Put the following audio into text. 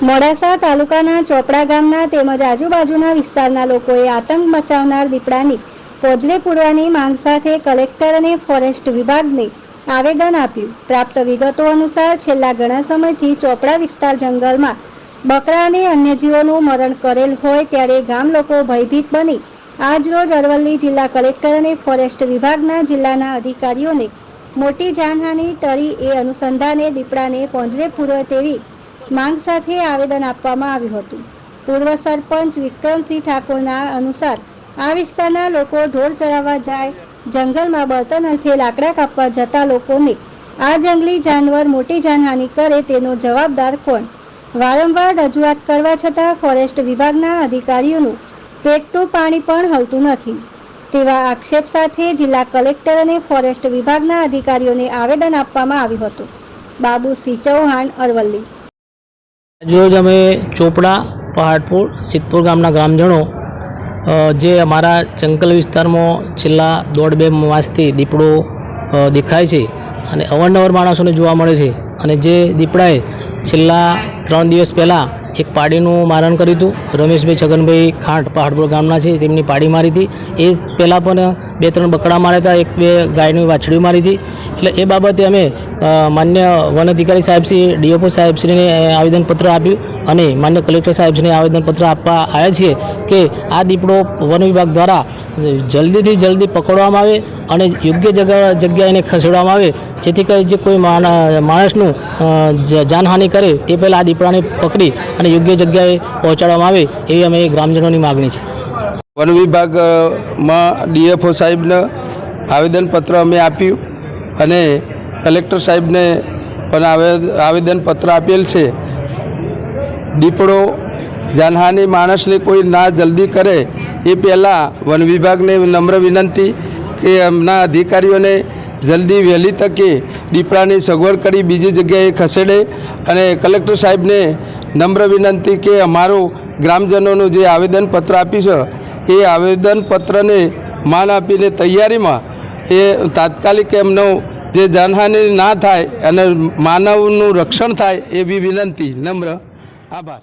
મોડાસા તાલુકાના ચોપડા ગામના તેમજ આજુબાજુના વિસ્તારના લોકોએ આતંક મચાવનાર દીપડાની પોજરે પૂરવાની માંગ સાથે કલેક્ટર અને ફોરેસ્ટ વિભાગને આવેદન આપ્યું. પ્રાપ્ત વિગતો અનુસાર છેલ્લા ઘણા સમયથી ચોપડા વિસ્તાર જંગલમાં બકરા અને અન્ય જીવોનું મરણ કરેલ હોય ત્યારે ગામ લોકો ભયભીત બની આજરોજ અરવલ્લી જિલ્લા કલેક્ટર અને ફોરેસ્ટ વિભાગના જિલ્લાના અધિકારીઓને મોટી જાનહાનિ ટળી એ અનુસંધાને દીપડાને પોંજરે પૂરવે તેવી માંગ સાથે આવેદન આપવામાં આવ્યું હતું. પૂર્વ સરપંચ વિક્રમસિંહ ઠાકોરના અનુસાર, આ વિસ્તારના લોકો ઢોર ચરાવવા જાય, જંગલમાં બળતણ અર્થે લાકડા કાપવા જતા લોકોને, આ જંગલી જાનવર મોટી જાનહાનિ કરે તેનો જવાબદાર કોણ? વારંવાર રજૂઆત કરવા છતાં ફોરેસ્ટ વિભાગના અધિકારીઓનું પેટનું પાણી પણ હલતું નથી. તેવા આક્ષેપ સાથે જિલ્લા કલેક્ટર અને ફોરેસ્ટ વિભાગના અધિકારીઓને આવેદન આપવામાં આવ્યું હતું. બાબુસિંહ ચૌહાણ, અરવલ્લી. આજરોજ અમે ચોપડા, પહાડપુર, સિદ્ધપુર ગામના ગ્રામજનો જે અમારા જંગલ વિસ્તારમાં છેલ્લા દોઢ બે માસથી દીપડો દેખાય છે અને અવારનવાર માણસોને જોવા મળે છે. અને જે દીપડાએ છેલ્લા ત્રણ દિવસ પહેલાં એક પાડીનું મારણ કર્યું હતું. રમેશભાઈ છગનભાઈ ખાંટ પહાડપુર ગામના છે, તેમની પાડી મારી હતી. એ પહેલાં પણ બે ત્રણ બકડા માર્યા હતા, એક બે ગાયની વાછડીઓ મારી હતી. એટલે એ બાબતે અમે માન્ય વન અધિકારી સાહેબશ્રી ડીએફઓ સાહેબશ્રીને આવેદનપત્ર આપ્યું અને માન્ય કલેક્ટર સાહેબશ્રીને આવેદનપત્ર આપવા આવ્યા છીએ કે આ દીપડો વન વિભાગ દ્વારા જલ્દીથી જલ્દી પકડવામાં આવે અને યોગ્ય જગ્યા જગ્યાએ ખસેડવામાં આવે. જેથી કરી જે કોઈ માણ- માણસનું જાનહાનિ કરે તે પહેલાં આ દીપડાને પકડી અને યોગ્ય જગ્યાએ પહોંચાડવામાં આવે એવી અમે ગ્રામજનોની માગણી છે. વન વિભાગમાં ડીએફઓ સાહેબને આવેદનપત્ર અમે આપ્યું અને કલેક્ટર સાહેબને પણ આવે- આવેદનપત્ર આપેલ છે. દીપડો, જાનહાનિ માણસને કોઈ ના જલ્દી કરે એ પહેલાં વન વિભાગને નમ્ર વિનંતી કે એમના અધિકારીઓને જલ્દી વહેલી તકે દીપડાની સગવડ કરી બીજી જગ્યાએ ખસેડે અને કલેક્ટર સાહેબને નમ્ર વિનંતી કે અમારું ગ્રામજનોનું જે આવેદનપત્ર આપ્યું છે, એ આવેદનપત્રને માન આપીને તૈયારીમાં એ તાત્કાલિક એમનો જે જાનહાનિ ના થાય અને માનવનું રક્ષણ થાય એવી વિનંતી. નમ્ર આભાર.